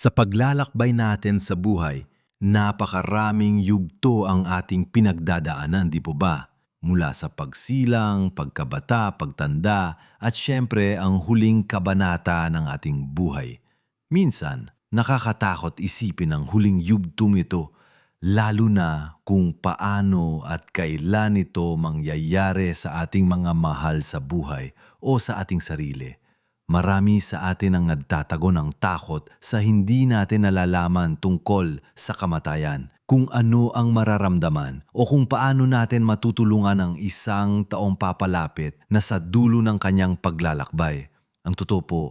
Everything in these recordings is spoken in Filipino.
Sa paglalakbay natin sa buhay, napakaraming yugto ang ating pinagdadaanan, di po ba? Mula sa pagsilang, pagkabata, pagtanda, at syempre ang huling kabanata ng ating buhay. Minsan, nakakatakot isipin ang huling yugtong ito, lalo na kung paano at kailan ito mangyayari sa ating mga mahal sa buhay o sa ating sarili. Marami sa atin ang nagtatago ng takot sa hindi natin nalalaman tungkol sa kamatayan, kung ano ang mararamdaman o kung paano natin matutulungan ang isang taong papalapit na sa dulo ng kanyang paglalakbay. Ang totoo po,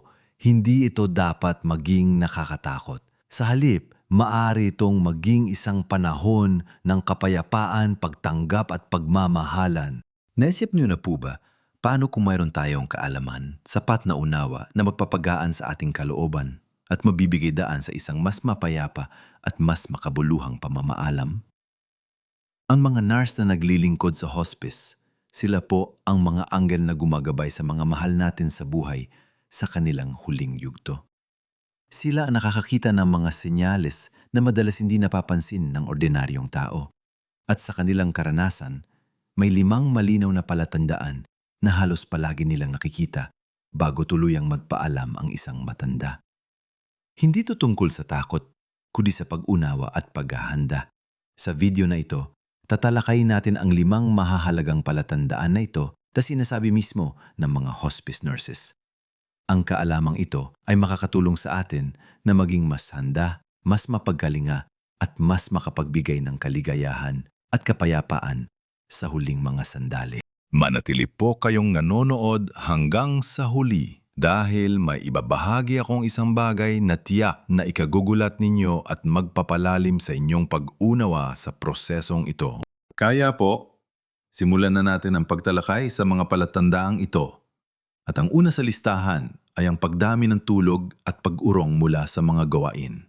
hindi ito dapat maging nakakatakot. Sa halip, maari itong maging isang panahon ng kapayapaan, pagtanggap at pagmamahalan. Naisip niyo na po ba Paano kung mayroon tayong kaalaman, sapat na unawa na magpapagaan sa ating kalooban at mabibigay daan sa isang mas mapayapa at mas makabuluhang pamamaalam? Ang mga nurse na naglilingkod sa hospice, sila po ang mga anggel na gumagabay sa mga mahal natin sa buhay sa kanilang huling yugto. Sila ang nakakakita ng mga senyales na madalas hindi napapansin ng ordinaryong tao. At sa kanilang karanasan, may limang malinaw na palatandaan na halos palagi nilang nakikita bago tuluyang magpaalam ang isang matanda. Hindi to tungkol sa takot, kundi sa pag-unawa at paghahanda. Sa video na ito, tatalakayin natin ang limang mahahalagang palatandaan na ito na sinasabi mismo ng mga hospice nurses. Ang kaalamang ito ay makakatulong sa atin na maging mas handa, mas mapagkalinga at mas makapagbigay ng kaligayahan at kapayapaan sa huling mga sandali. Manatili po kayong nanonood hanggang sa huli dahil may ibabahagi akong isang bagay na tiyak na ikagugulat ninyo at magpapalalim sa inyong pag-unawa sa prosesong ito. Kaya po, simulan na natin ang pagtalakay sa mga palatandaang ito. At ang una sa listahan ay ang pagdami ng tulog at pag-urong mula sa mga gawain.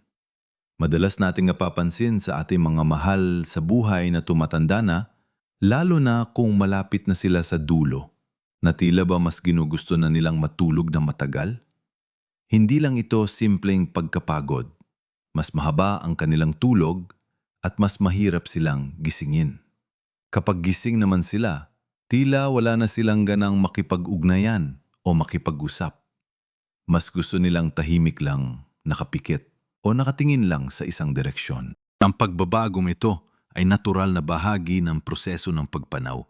Madalas nating napapansin sa ating mga mahal sa buhay na tumatanda na Lalo na kung malapit na sila sa dulo, na tila ba mas ginugusto na nilang matulog na matagal? Hindi lang ito simpleng pagkapagod. Mas mahaba ang kanilang tulog at mas mahirap silang gisingin. Kapag gising naman sila, tila wala na silang ganang makipag-ugnayan o makipag-usap. Mas gusto nilang tahimik lang, nakapikit o nakatingin lang sa isang direksyon. Ang pagbabagong ito ay natural na bahagi ng proseso ng pagpanaw.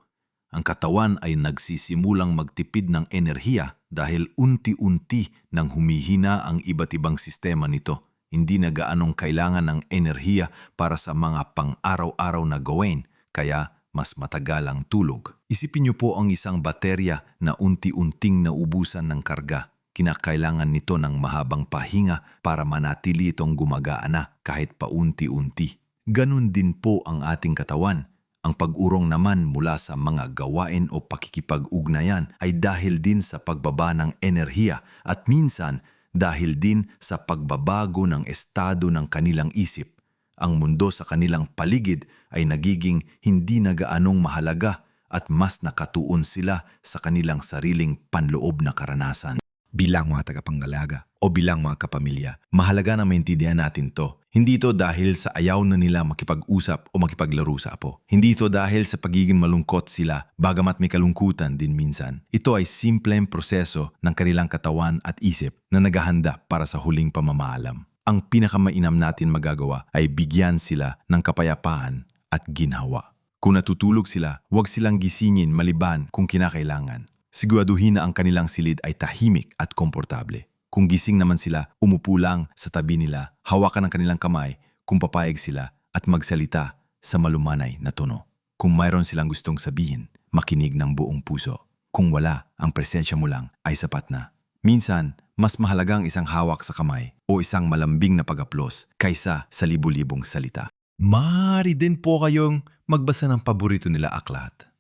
Ang katawan ay nagsisimulang magtipid ng enerhiya dahil unti-unti nang humihina ang iba't ibang sistema nito. Hindi na gaanong kailangan ng enerhiya para sa mga pang-araw-araw na gawin, kaya mas matagal ang tulog. Isipin niyo po ang isang baterya na unti-unting naubusan ng karga. Kinakailangan nito ng mahabang pahinga para manatili itong gumagana kahit paunti-unti. Ganon din po ang ating katawan. Ang pag-urong naman mula sa mga gawain o pakikipag-ugnayan ay dahil din sa pagbaba ng enerhiya at minsan dahil din sa pagbabago ng estado ng kanilang isip. Ang mundo sa kanilang paligid ay nagiging hindi na gaanong mahalaga at mas nakatuon sila sa kanilang sariling panloob na karanasan. Bilang mga tagapanggalaga o bilang mga kapamilya, mahalaga na maintindihan natin to. Hindi ito dahil sa ayaw na nila makipag-usap o makipaglaro sa apo. Hindi ito dahil sa pagiging malungkot sila bagamat may kalungkutan din minsan. Ito ay simpleng proseso ng kanilang katawan at isip na naghahanda para sa huling pamamaalam. Ang pinakamainam natin magagawa ay bigyan sila ng kapayapaan at ginhawa. Kung natutulog sila, huwag silang gisingin maliban kung kinakailangan. Siguraduhin na ang kanilang silid ay tahimik at komportable. Kung gising naman sila, umupo lang sa tabi nila, hawakan ang kanilang kamay kung papayag sila at magsalita sa malumanay na tono. Kung mayroon silang gustong sabihin, makinig ng buong puso. Kung wala, ang presensya mo lang ay sapat na. Minsan, mas mahalagang isang hawak sa kamay o isang malambing na pag-aplos kaysa sa libu-libong salita. Maaari din po kayong magbasa ng paborito nila aklat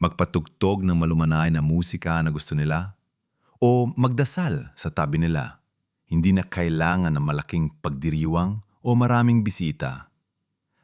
magpatugtog ng malumanay na musika na gusto nila, o magdasal sa tabi nila. Hindi na kailangan ng malaking pagdiriwang o maraming bisita.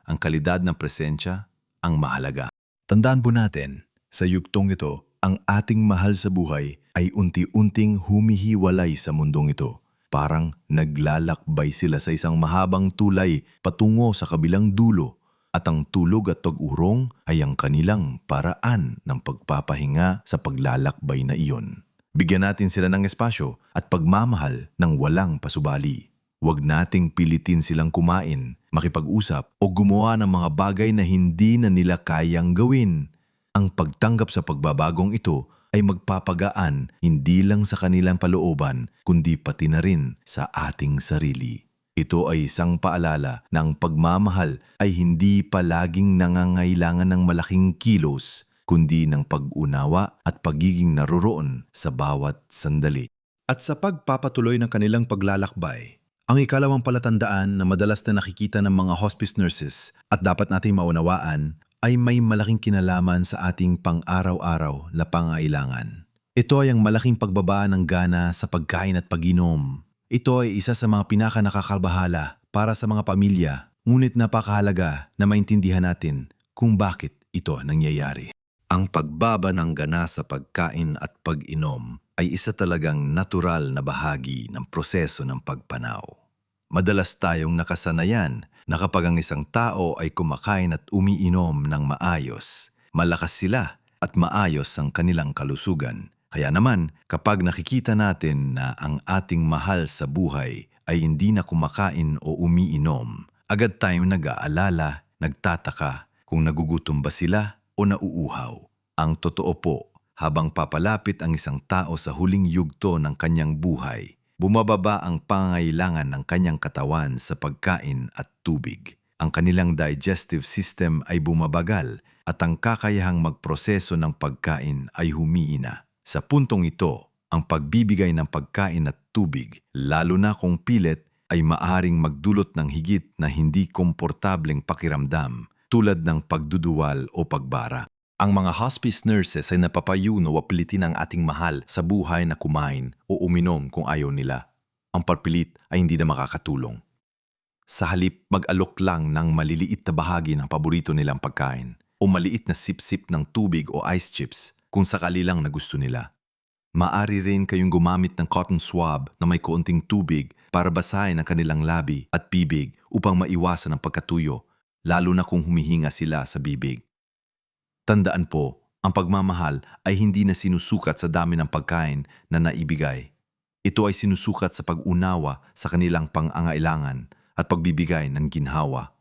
Ang kalidad ng presensya ang mahalaga. Tandaan po natin, sa yugtong ito, ang ating mahal sa buhay ay unti-unting humihiwalay sa mundong ito. Parang naglalakbay sila sa isang mahabang tulay patungo sa kabilang dulo at ang tulog at tag-urong ay ang kanilang paraan ng pagpapahinga sa paglalakbay na iyon. Bigyan natin sila ng espasyo at pagmamahal ng walang pasubali. Huwag nating pilitin silang kumain, makipag-usap o gumawa ng mga bagay na hindi na nila kayang gawin. Ang pagtanggap sa pagbabagong ito ay magpapagaan hindi lang sa kanilang palooban kundi pati na rin sa ating sarili. Ito ay isang paalala ang pagmamahal ay hindi palaging nangangailangan ng malaking kilos kundi ng pag-unawa at pagiging naroroon sa bawat sandali. At sa pagpapatuloy ng kanilang paglalakbay, ang ikalawang palatandaan na madalas na nakikita ng mga hospice nurses at dapat nating maunawaan ay may malaking kinalaman sa ating pang-araw-araw na pangailangan. Ito ay ang malaking pagbaba ng gana sa pagkain at pag-inom. Ito ay isa sa mga pinaka nakakabahala para sa mga pamilya, ngunit napakahalaga na maintindihan natin kung bakit ito nangyayari. Ang pagbaba ng gana sa pagkain at pag-inom ay isa talagang natural na bahagi ng proseso ng pagpanaw. Madalas tayong nakasanayan na kapag ang isang tao ay kumakain at umiinom ng maayos, malakas sila at maayos ang kanilang kalusugan. Kaya naman, kapag nakikita natin na ang ating mahal sa buhay ay hindi na kumakain o umiinom, agad tayong nag-aalala, nagtataka kung nagugutom ba sila o nauuhaw. Ang totoo po, habang papalapit ang isang tao sa huling yugto ng kanyang buhay, bumababa ang pangailangan ng kanyang katawan sa pagkain at tubig. Ang kanilang digestive system ay bumabagal at ang kakayahang magproseso ng pagkain ay humiina. Sa puntong ito, ang pagbibigay ng pagkain at tubig, lalo na kung pilit, ay maaring magdulot ng higit na hindi komportableng pakiramdam tulad ng pagduduwal o pagbara. Ang mga hospice nurses ay napapayuno o pilitin ang ating mahal sa buhay na kumain o uminom kung ayaw nila. Ang parpilit ay hindi na makakatulong. Sa halip, mag-alok lang ng maliliit na bahagi ng paborito nilang pagkain o maliit na sip-sip ng tubig o ice chips kung sakali lang na gusto nila. Maari rin kayong gumamit ng cotton swab na may kaunting tubig para basahin ang kanilang labi at bibig upang maiwasan ang pagkatuyo, lalo na kung humihinga sila sa bibig. Tandaan po, ang pagmamahal ay hindi na sinusukat sa dami ng pagkain na naibigay. Ito ay sinusukat sa pag-unawa sa kanilang pangangailangan at pagbibigay ng ginhawa.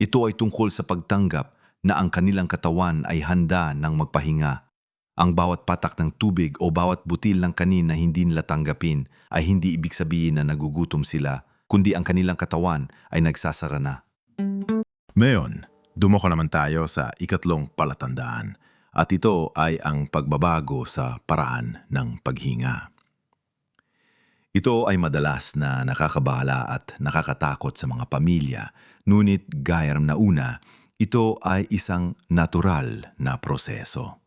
Ito ay tungkol sa pagtanggap na ang kanilang katawan ay handa ng magpahinga. Ang bawat patak ng tubig o bawat butil ng kanin na hindi nila tanggapin ay hindi ibig sabihin na nagugutom sila, kundi ang kanilang katawan ay nagsasara na. Ngayon, dumako naman tayo sa ikatlong palatandaan at ito ay ang pagbabago sa paraan ng paghinga. Ito ay madalas na nakakabahala at nakakatakot sa mga pamilya, ngunit gaya na una, ito ay isang natural na proseso.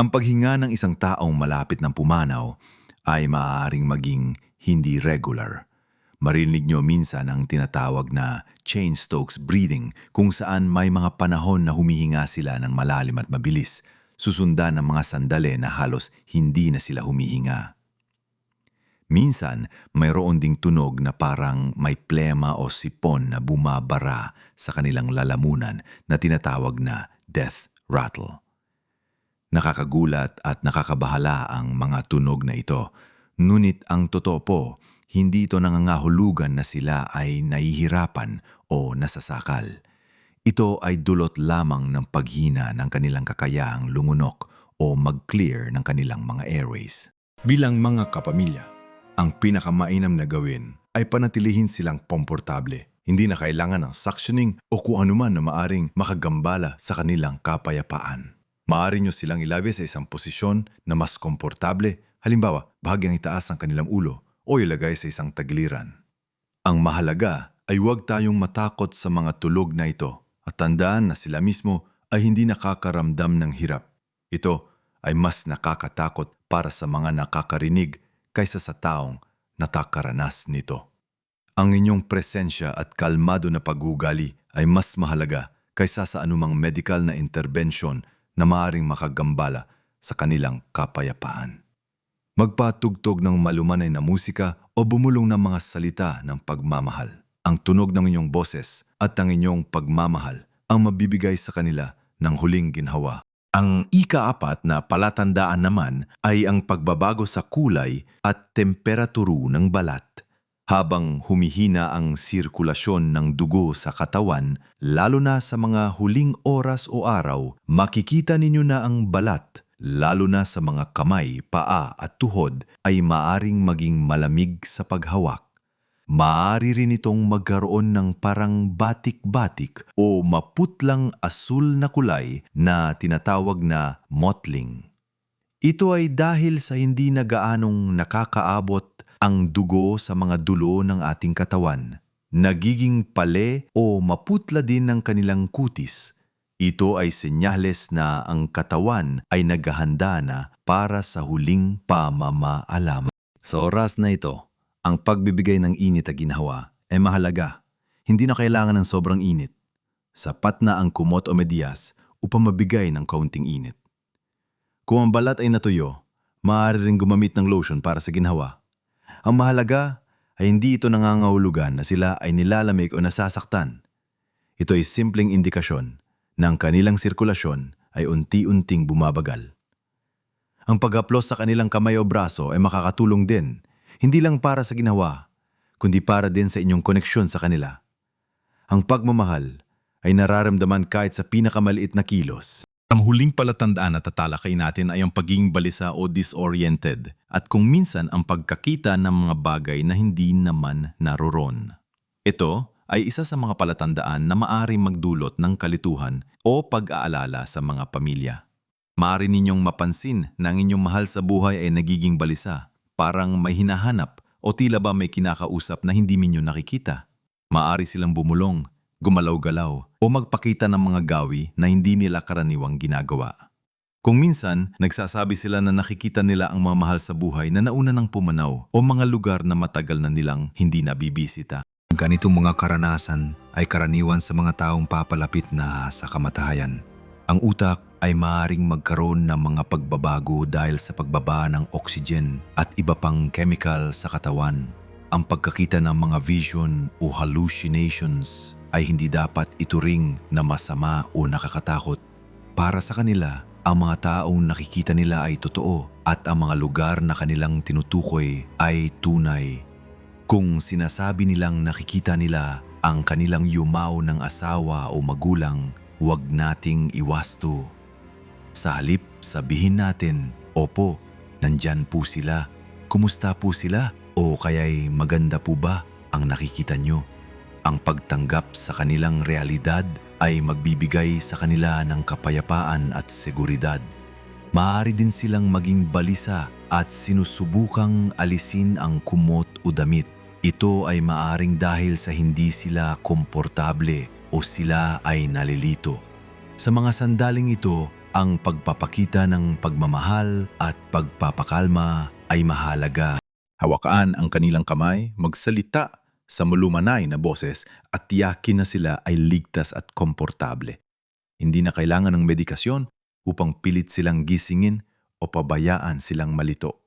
Ang paghinga ng isang taong malapit ng pumanaw ay maaaring maging hindi regular. Marinig nyo minsan ang tinatawag na chain Stokes breathing kung saan may mga panahon na humihinga sila ng malalim at mabilis, susundan ng mga sandali na halos hindi na sila humihinga. Minsan, mayroon ding tunog na parang may plema o sipon na bumabara sa kanilang lalamunan na tinatawag na death rattle. Nakakagulat at nakakabahala ang mga tunog na ito, ngunit ang totoo po, hindi ito nangangahulugan na sila ay nahihirapan o nasasakal. Ito ay dulot lamang ng paghina ng kanilang kakayahang lumunok o mag-clear ng kanilang mga airways. Bilang mga kapamilya, ang pinakamainam na gawin ay panatilihin silang komportable. Hindi na kailangan ng suctioning o kung anuman na maaring makagambala sa kanilang kapayapaan. Maari nyo silang ilagay sa isang posisyon na mas komportable, halimbawa bahagyang itaas ang kanilang ulo o ilagay sa isang tagiliran. Ang mahalaga ay huwag tayong matakot sa mga tulog na ito at tandaan na sila mismo ay hindi nakakaramdam ng hirap. Ito ay mas nakakatakot para sa mga nakakarinig kaysa sa taong natakaranas nito. Ang inyong presensya at kalmado na pag-ugali ay mas mahalaga kaysa sa anumang medical na intervention na maaaring makagambala sa kanilang kapayapaan. magpatugtog ng malumanay na musika o bumulong ng mga salita ng pagmamahal. Ang tunog ng inyong boses at ang inyong pagmamahal ang mabibigay sa kanila ng huling ginhawa. Ang ikaapat na palatandaan naman ay ang pagbabago sa kulay at temperaturo ng balat. Habang humihina ang sirkulasyon ng dugo sa katawan, lalo na sa mga huling oras o araw, makikita ninyo na ang balat, lalo na sa mga kamay, paa at tuhod, ay maaring maging malamig sa paghawak. Maaari rin itong magkaroon ng parang batik-batik o maputlang asul na kulay na tinatawag na mottling. Ito ay dahil sa hindi na gaanong nakakaabot ang dugo sa mga dulo ng ating katawan. Nagiging pale o maputla din ng kanilang kutis. Ito ay senyales na ang katawan ay naghahanda na para sa huling pamamaalam. Sa oras na ito, ang pagbibigay ng init at ginhawa ay mahalaga. Hindi na kailangan ng sobrang init. Sapat na ang kumot o medyas upang mabigay ng kaunting init. Kung ang balat ay natuyo, maaari rin gumamit ng lotion para sa ginhawa. Ang mahalaga ay hindi ito nangangahulugan na sila ay nilalamig o nasasaktan. Ito ay simpleng indikasyon na ang kanilang sirkulasyon ay unti-unting bumabagal. Ang pag-aplos sa kanilang kamay o braso ay makakatulong din, hindi lang para sa ginawa, kundi para din sa inyong koneksyon sa kanila. Ang pagmamahal ay nararamdaman kahit sa pinakamaliit na kilos. Ang huling palatandaan na tatalakay natin ay ang pagiging balisa o disoriented at kung minsan ang pagkakita ng mga bagay na hindi naman naroron. Ito ay isa sa mga palatandaan na maaring magdulot ng kalituhan o pag-aalala sa mga pamilya. Maaari ninyong mapansin na ang inyong mahal sa buhay ay nagiging balisa, parang may hinahanap o tila ba may kinakausap na hindi minyo nakikita. Maaari silang bumulong, gumalaw-galaw o magpakita ng mga gawi na hindi nila karaniwang ginagawa. Kung minsan, nagsasabi sila na nakikita nila ang mga mahal sa buhay na nauna ng pumanaw o mga lugar na matagal na nilang hindi nabibisita. Ganitong mga karanasan ay karaniwan sa mga taong papalapit na sa kamatahayan. Ang utak ay maaaring magkaroon ng mga pagbabago dahil sa pagbaba ng oxygen at iba pang chemical sa katawan. Ang pagkakita ng mga vision o hallucinations ay hindi dapat ituring na masama o nakakatakot. Para sa kanila, ang mga taong nakikita nila ay totoo at ang mga lugar na kanilang tinutukoy ay tunay. Kung sinasabi nilang nakikita nila ang kanilang yumaw ng asawa o magulang, huwag nating iwasto. Sa halip, sabihin natin, Opo, nandyan po sila. Kumusta po sila? O kaya'y maganda po ba ang nakikita nyo? Ang pagtanggap sa kanilang realidad ay magbibigay sa kanila ng kapayapaan at seguridad. Maaari din silang maging balisa at sinusubukang alisin ang kumot o damit. Ito ay maaring dahil sa hindi sila komportable o sila ay nalilito. Sa mga sandaling ito, ang pagpapakita ng pagmamahal at pagpapakalma ay mahalaga. Hawakaan ang kanilang kamay, magsalita sa malumanay na boses at tiyakin na sila ay ligtas at komportable. Hindi na kailangan ng medikasyon upang pilit silang gisingin o pabayaan silang malito.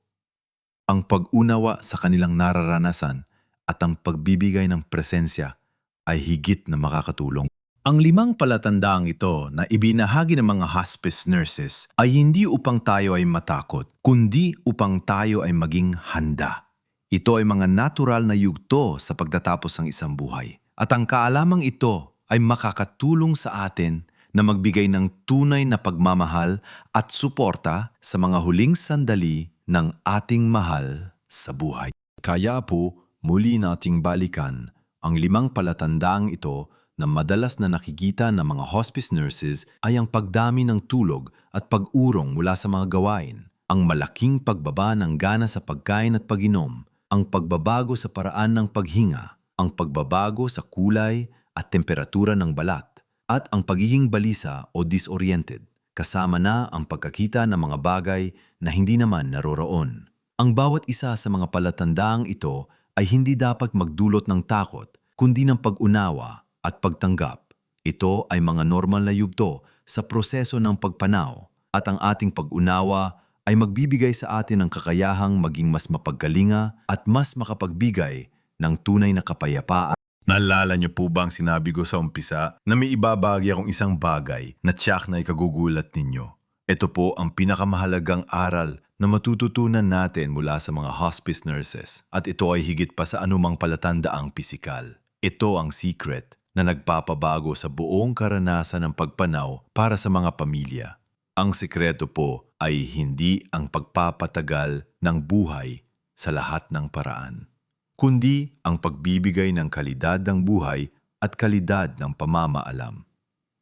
Ang pag-unawa sa kanilang nararanasan at ang pagbibigay ng presensya ay higit na makakatulong. Ang limang palatandaang ito na ibinahagi ng mga hospice nurses ay hindi upang tayo ay matakot, kundi upang tayo ay maging handa. Ito ay mga natural na yugto sa pagtatapos ng isang buhay. At ang kaalamang ito ay makakatulong sa atin na magbigay ng tunay na pagmamahal at suporta sa mga huling sandali ng ating mahal sa buhay. Kaya po, muli nating balikan ang limang palatandaang ito na madalas na nakikita ng mga hospice nurses ay ang pagdami ng tulog at pag-urong mula sa mga gawain, ang malaking pagbaba ng gana sa pagkain at pag-inom, ang pagbabago sa paraan ng paghinga, ang pagbabago sa kulay at temperatura ng balat, at ang pagiging balisa o disoriented, kasama na ang pagkakita ng mga bagay na hindi naman naroroon. Ang bawat isa sa mga palatandaang ito ay hindi dapat magdulot ng takot, kundi ng pag-unawa at pagtanggap. Ito ay mga normal na yugto sa proseso ng pagpanaw at ang ating pag-unawa ay magbibigay sa atin ng kakayahang maging mas mapagkalinga at mas makapagbigay ng tunay na kapayapaan. Naalala niyo po ba ang sinabi ko sa umpisa na may ibabagi akong isang bagay na tiyak na ikagugulat ninyo? Ito po ang pinakamahalagang aral na matututunan natin mula sa mga hospice nurses at ito ay higit pa sa anumang palatandaang pisikal. Ito ang secret na nagpapabago sa buong karanasan ng pagpanaw para sa mga pamilya. Ang sikreto po ay hindi ang pagpapatagal ng buhay sa lahat ng paraan kundi ang pagbibigay ng kalidad ng buhay at kalidad ng pamamaalam.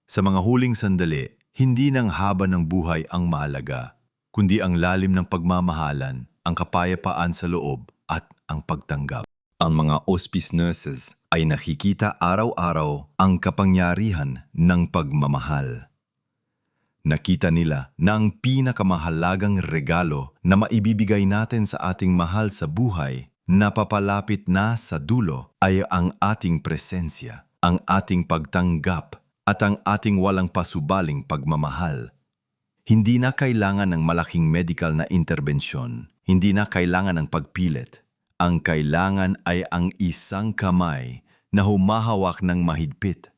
Sa mga huling sandali, hindi ng haba ng buhay ang mahalaga, kundi ang lalim ng pagmamahalan, ang kapayapaan sa loob at ang pagtanggap. Ang mga hospice nurses ay nakikita araw-araw ang kapangyarihan ng pagmamahal. Nakita nila na ang pinakamahalagang regalo na maibibigay natin sa ating mahal sa buhay na papalapit na sa dulo ay ang ating presensya, ang ating pagtanggap at ang ating walang pasubaling pagmamahal. Hindi na kailangan ng malaking medical na interbensyon, hindi na kailangan ng pagpilit. Ang kailangan ay ang isang kamay na humahawak ng mahigpit,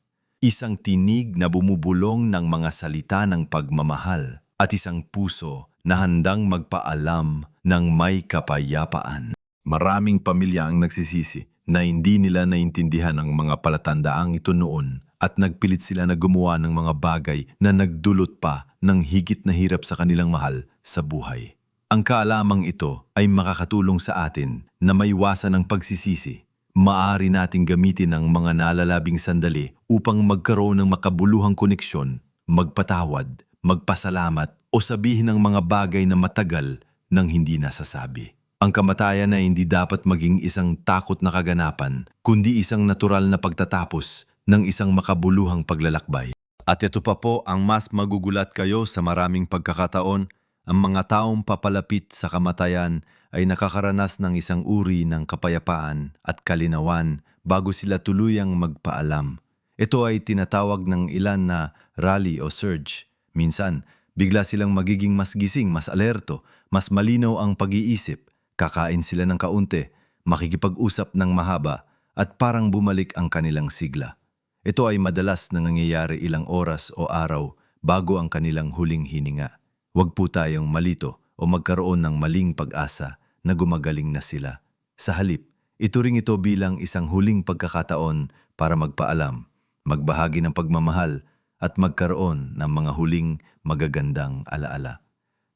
isang tinig na bumubulong ng mga salita ng pagmamahal, at isang puso na handang magpaalam ng may kapayapaan. Maraming pamilya ang nagsisisi na hindi nila naintindihan ang mga palatandaang ito noon at nagpilit sila na gumawa ng mga bagay na nagdulot pa ng higit na hirap sa kanilang mahal sa buhay. Ang kaalamang ito ay makakatulong sa atin na maiwasan ang pagsisisi. Maari nating gamitin ang mga nalalabing sandali upang magkaroon ng makabuluhang koneksyon, magpatawad, magpasalamat o sabihin ng mga bagay na matagal nang hindi nasasabi. Ang kamatayan ay hindi dapat maging isang takot na kaganapan, kundi isang natural na pagtatapos ng isang makabuluhang paglalakbay. At ito pa po ang mas magugulat kayo sa maraming pagkakataon, ang mga taong papalapit sa kamatayan ay nakakaranas ng isang uri ng kapayapaan at kalinawan bago sila tuluyang magpaalam. Ito ay tinatawag ng ilan na rally o surge. Minsan, bigla silang magiging mas gising, mas alerto, mas malinaw ang pag-iisip, kakain sila ng kaunti, makikipag-usap ng mahaba, at parang bumalik ang kanilang sigla. Ito ay madalas na nangyayari ilang oras o araw bago ang kanilang huling hininga. Huwag po tayong malito o magkaroon ng maling pag-asa na gumagaling na sila. Sa halip, ituring ito bilang isang huling pagkakataon para magpaalam, magbahagi ng pagmamahal at magkaroon ng mga huling magagandang alaala.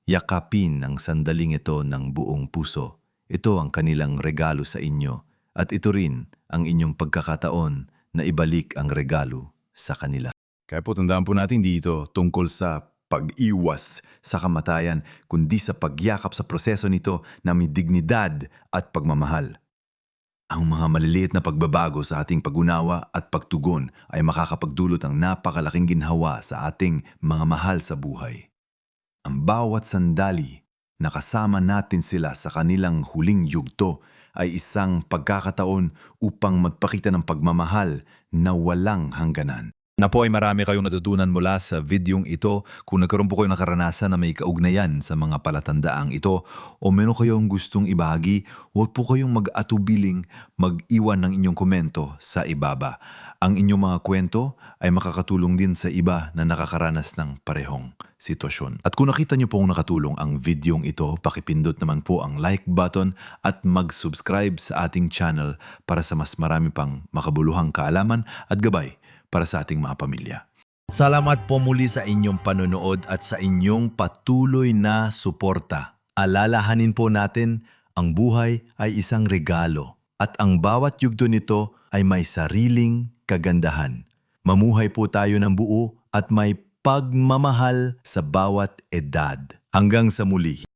Yakapin ang sandaling ito ng buong puso. Ito ang kanilang regalo sa inyo at ito rin ang inyong pagkakataon na ibalik ang regalo sa kanila. Kaya po tandaan po natin dito tungkol sa pag-iwas sa kamatayan, kundi sa pagyakap sa proseso nito na may dignidad at pagmamahal. Ang mga maliliit na pagbabago sa ating pag-unawa at pagtugon ay makakapagdulot ng napakalaking ginhawa sa ating mga mahal sa buhay. Ang bawat sandali na kasama natin sila sa kanilang huling yugto ay isang pagkakataon upang magpakita ng pagmamahal na walang hangganan. Na po ay marami kayong natutunan mula sa videong ito. Kung nagkaroon po kayo ng karanasan na may kaugnayan sa mga palatandaang ito o meron kayong gustong ibahagi, huwag po kayong mag-atubiling mag-iwan ng inyong komento sa ibaba. Ang inyong mga kwento ay makakatulong din sa iba na nakakaranas ng parehong sitwasyon. At kung nakita niyo pong nakatulong ang videong ito, pakipindot naman po ang like button at mag-subscribe sa ating channel para sa mas marami pang makabuluhang kaalaman at gabay para sa ating mga pamilya. Salamat po muli sa inyong panonood at sa inyong patuloy na suporta. Alalahanin po natin, ang buhay ay isang regalo at ang bawat yugto nito ay may sariling kagandahan. Mamuhay po tayo ng buo at may pagmamahal sa bawat edad. Hanggang sa muli.